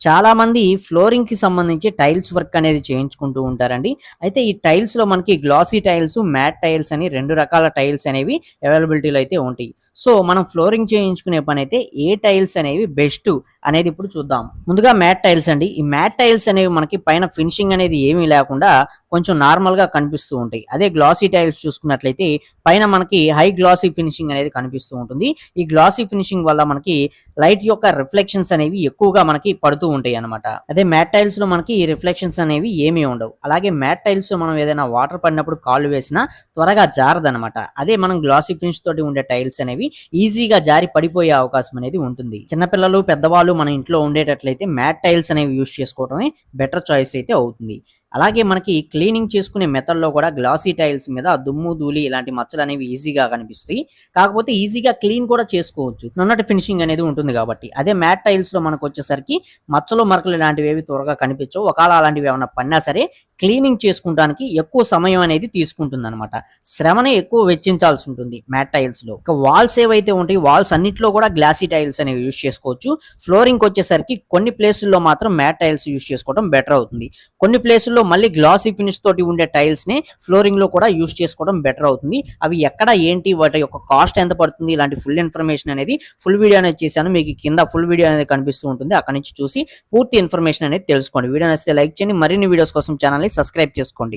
చాలా మంది ఫ్లోరింగ్కి సంబంధించి టైల్స్ వర్క్ అనేది చేయించుకుంటూ ఉంటారండి. అయితే ఈ టైల్స్లో మనకి గ్లాసీ టైల్స్ మ్యాట్ టైల్స్ అని రెండు రకాల టైల్స్ అనేవి అవైలబిలిటీలో అయితే ఉంటాయి. సో మనం ఫ్లోరింగ్ చేయించుకునే పని అయితే ఏ టైల్స్ అనేవి బెస్ట్ అనేది ఇప్పుడు చూద్దాం. ముందుగా మ్యాట్ టైల్స్ అండి. ఈ మ్యాట్ టైల్స్ అనేవి మనకి పైన ఫినిషింగ్ అనేది ఏమీ లేకుండా కొంచెం నార్మల్గా కనిపిస్తూ ఉంటాయి. అదే గ్లాసీ టైల్స్ చూసుకున్నట్లయితే పైన మనకి హై గ్లాసీ ఫినిషింగ్ అనేది కనిపిస్తూ ఉంటుంది. ఈ గ్లాసీ ఫినిషింగ్ వల్ల మనకి లైట్ యొక్క రిఫ్లెక్షన్స్ అనేవి ఎక్కువగా మనకి పడుతూ ఉంటాయి అన్నమాట. అదే మ్యాట్ టైల్స్లో మనకి ఈ రిఫ్లెక్షన్స్ అనేవి ఏమీ ఉండవు. అలాగే మ్యాట్ టైల్స్ మనం ఏదైనా వాటర్ పడినప్పుడు కాళ్ళు వేసినా త్వరగా జారదనమాట అదే మనం గ్లాసీ ఫినిష్ తోటి ఉండే టైల్స్ అనేవి ఈజీగా జారి పడిపోయే అవకాశం అనేది ఉంటుంది. చిన్నపిల్లలు పెద్దవాళ్ళు మన ఇంట్లో ఉండేటట్లయితే మ్యాట్ టైల్స్ అనేవి యూస్ చేసుకోవడమే బెటర్ చాయిస్ అయితే అవుతుంది. అలాగే మనకి క్లీనింగ్ చేసుకునే మెథడ్లో కూడా గ్లాసీ టైల్స్ మీద దుమ్ము ధూళి ఇలాంటి మచ్చలు అనేవి ఈజీగా కనిపిస్తాయి. కాకపోతే ఈజీగా క్లీన్ కూడా చేసుకోవచ్చు. నున్నటి ఫినిషింగ్ అనేది ఉంటుంది కాబట్టి. అదే మ్యాట్ టైల్స్లో మనకు వచ్చేసరికి మచ్చలు మరకలు ఇలాంటివి ఏవి త్వరగా కనిపించవు. ఒకవేళ అలాంటివి ఏమైనా పడినా సరే క్లీనింగ్ చేసుకుంటానికి ఎక్కువ సమయం అనేది తీసుకుంటుంది అనమాట శ్రమనే ఎక్కువ వెచ్చించాల్సి ఉంటుంది మ్యాట్ టైల్స్లో. ఇక వాల్స్ ఏవైతే ఉంటాయి వాల్స్ అన్నిట్లో కూడా గ్లాసీ టైల్స్ అనేవి యూస్ చేసుకోవచ్చు. ఫ్లోరింగ్ వచ్చేసరికి కొన్ని ప్లేసుల్లో మాత్రం మ్యాట్ టైల్స్ యూస్ చేసుకోవడం బెటర్ అవుతుంది. కొన్ని ప్లేసుల్లో మళ్ళీ గ్లాసీ ఫినిష్ తోటి ఉండే టైల్స్ని ఫ్లోరింగ్లో కూడా యూస్ చేసుకోవడం బెటర్ అవుతుంది. అవి ఎక్కడ ఏంటి వాటి యొక్క కాస్ట్ ఎంత పడుతుంది ఇలాంటి ఫుల్ ఇన్ఫర్మేషన్ అనేది ఫుల్ వీడియో అనేది చేశాను. మీకు కింద ఫుల్ వీడియో అనేది కనిపిస్తూ ఉంటుంది. అక్కడ నుంచి చూసి పూర్తి ఇన్ఫర్మేషన్ అనేది తెలుసుకోండి. వీడియో నచ్చితే లైక్ చేయండి. మరిన్ని వీడియోస్ కోసం ఛానల్ని సబ్స్క్రైబ్ చేసుకోండి.